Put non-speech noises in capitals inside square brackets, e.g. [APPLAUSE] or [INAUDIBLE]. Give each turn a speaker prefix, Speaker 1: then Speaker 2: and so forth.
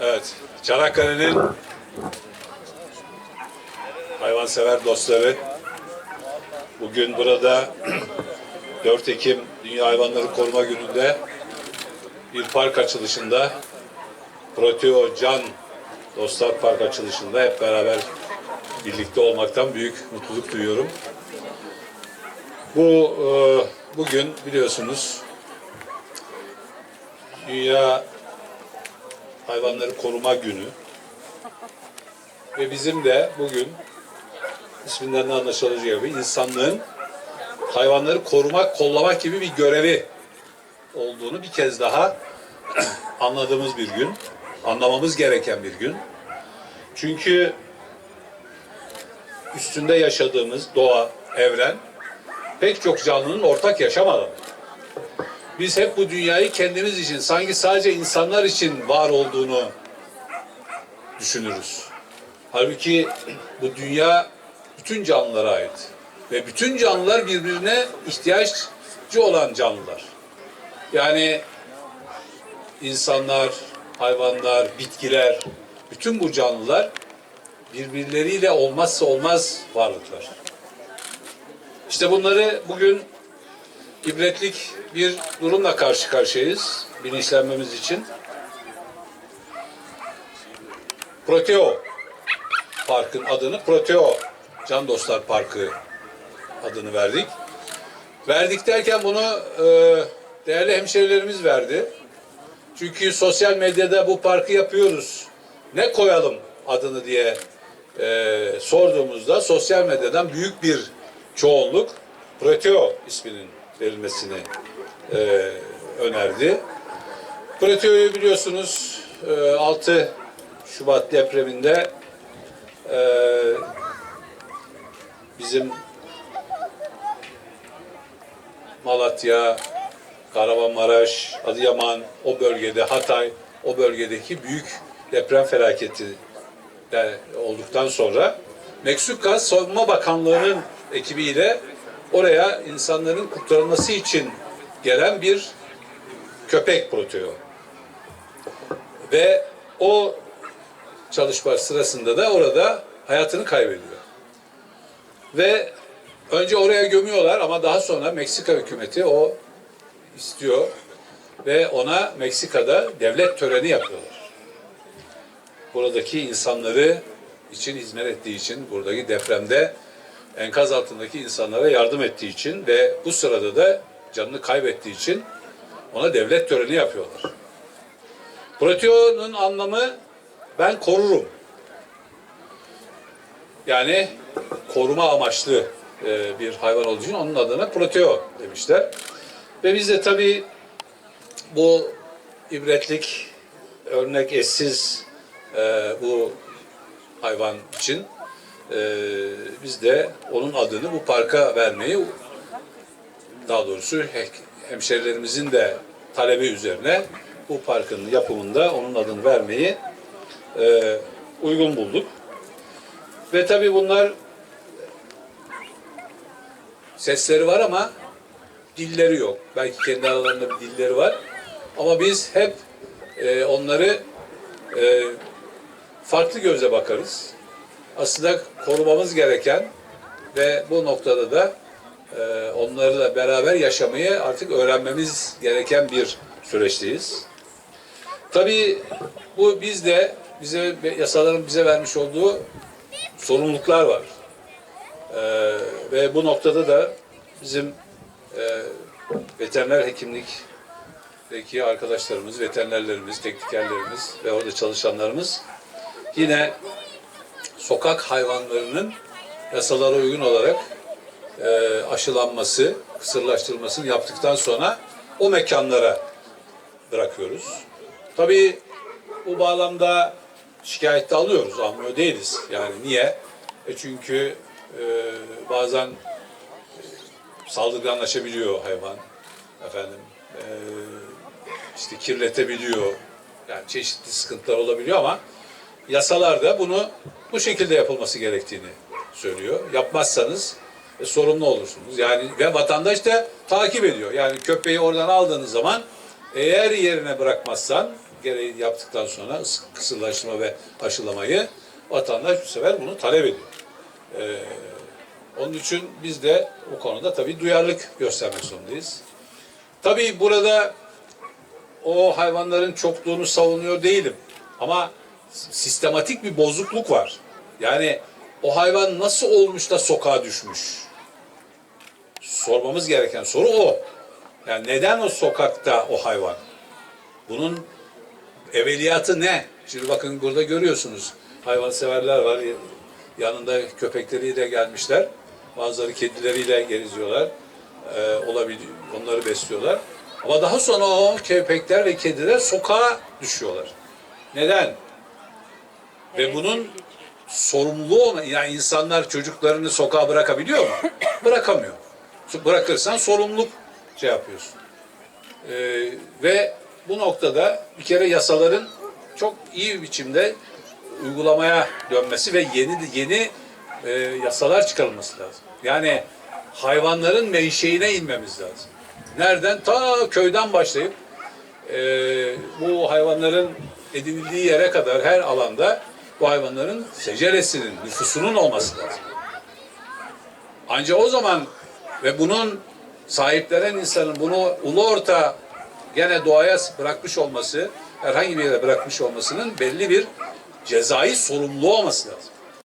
Speaker 1: Evet, Çanakkale'nin hayvansever dostları bugün burada [CLEARS THROAT] 4 Ekim Dünya Hayvanları Koruma Günü'nde bir park açılışında Proteo Can Dostlar Park açılışında hep beraber birlikte olmaktan büyük mutluluk duyuyorum. Bu e, bugün biliyorsunuz Dünya Hayvanları Koruma Günü ve bizim de bugün isminden de anlaşılacağı gibi insanlığın hayvanları korumak, kollamak gibi bir görevi olduğunu bir kez daha [CLEARS THROAT] anladığımız bir gün, anlamamız gereken bir gün. Çünkü üstünde yaşadığımız doğa, evren pek çok canlının ortak yaşam alanı. Biz hep bu dünyayı kendimiz için, sanki sadece insanlar için var olduğunu düşünürüz. Halbuki bu dünya bütün canlılara ait. Ve bütün canlılar birbirine ihtiyaççı olan canlılar. Yani insanlar, hayvanlar, bitkiler, bütün bu canlılar birbirleriyle olmazsa olmaz varlıklar. İşte bunları bugün ibretlik bir durumla karşı karşıyayız bilinçlenmemiz için. Proteo Park'ın adını Proteo Can Dostlar Parkı adını verdik. Verdik derken bunu e, değerli hemşerilerimiz verdi. Çünkü sosyal medyada bu parkı yapıyoruz. Ne koyalım adını diye e, sorduğumuzda sosyal medyadan büyük bir çoğunluk Proteo isminin verilmesini e, önerdi. Proteo'yu biliyorsunuz e, 6 Şubat depreminde e, bizim Malatya, Kahramanmaraş, Adıyaman, o bölgede Hatay, o bölgedeki büyük deprem felaketi olduktan sonra Meksika Savunma Bakanlığı'nın ekibiyle oraya insanların kurtarılması için gelen bir köpek proteo. Ve o çalışma sırasında da orada hayatını kaybediyor. Ve önce oraya gömüyorlar ama daha sonra Meksika hükümeti o istiyor ve ona Meksika'da devlet töreni yapıyorlar. Buradaki insanları için hizmet ettiği için, buradaki depremde enkaz altındaki insanlara yardım ettiği için ve bu sırada da canını kaybettiği için ona devlet töreni yapıyorlar. Proteo'nun anlamı ben korurum. Yani koruma amaçlı e, bir hayvan olduğu için onun adına proteo demişler. Ve biz de tabii bu ibretlik, örnek eşsiz e, bu hayvan için e, biz de onun adını bu parka vermeyi daha doğrusu he- hemşerilerimizin de talebi üzerine bu parkın yapımında onun adını vermeyi e, uygun bulduk. Ve tabii bunlar sesleri var ama dilleri yok. Belki kendi aralarında bir dilleri var. Ama biz hep e, onları e, farklı gözle bakarız. Aslında korumamız gereken ve bu noktada da e, onlarla beraber yaşamayı artık öğrenmemiz gereken bir süreçteyiz. Tabii bu bizde bize yasaların bize vermiş olduğu sorumluluklar var. Ee, ve bu noktada da bizim e, veteriner hekimlikteki arkadaşlarımız, veterinerlerimiz, teknikerlerimiz ve orada çalışanlarımız yine sokak hayvanlarının yasalara uygun olarak e, aşılanması, kısırlaştırılmasını yaptıktan sonra o mekanlara bırakıyoruz. Tabii bu bağlamda şikayette alıyoruz, almıyor değiliz. Yani niye? E çünkü e, bazen saldırganlaşabiliyor hayvan. Efendim, e, işte kirletebiliyor. Yani çeşitli sıkıntılar olabiliyor ama yasalarda bunu bu şekilde yapılması gerektiğini söylüyor. Yapmazsanız e, sorumlu olursunuz. Yani ve vatandaş da takip ediyor. Yani köpeği oradan aldığınız zaman eğer yerine bırakmazsan gereği yaptıktan sonra ıs- kısırlaştırma ve aşılamayı vatandaş bu sefer bunu talep ediyor. Ee, onun için biz de bu konuda tabii duyarlılık göstermek zorundayız. Tabii burada o hayvanların çokluğunu savunuyor değilim. Ama sistematik bir bozukluk var. Yani o hayvan nasıl olmuş da sokağa düşmüş? Sormamız gereken soru o. Yani neden o sokakta o hayvan? Bunun evveliyatı ne? Şimdi bakın burada görüyorsunuz. Hayvanseverler var. Yanında köpekleriyle gelmişler. Bazıları kedileriyle geziyorlar. Ee, olabiliyor. Onları besliyorlar. Ama daha sonra o köpekler ve kediler sokağa düşüyorlar. Neden? Ve bunun sorumluluğu olan, yani insanlar çocuklarını sokağa bırakabiliyor mu? [COUGHS] Bırakamıyor. Bırakırsan sorumluluk şey yapıyorsun. Ee, ve bu noktada bir kere yasaların çok iyi bir biçimde uygulamaya dönmesi ve yeni yeni e, yasalar çıkarılması lazım. Yani hayvanların menşeine inmemiz lazım. Nereden? Ta köyden başlayıp e, bu hayvanların edinildiği yere kadar her alanda bu hayvanların seceresinin, nüfusunun olması lazım. Ancak o zaman ve bunun sahiplenen insanın bunu ulu orta gene doğaya bırakmış olması, herhangi bir yere bırakmış olmasının belli bir cezai sorumluluğu olması lazım.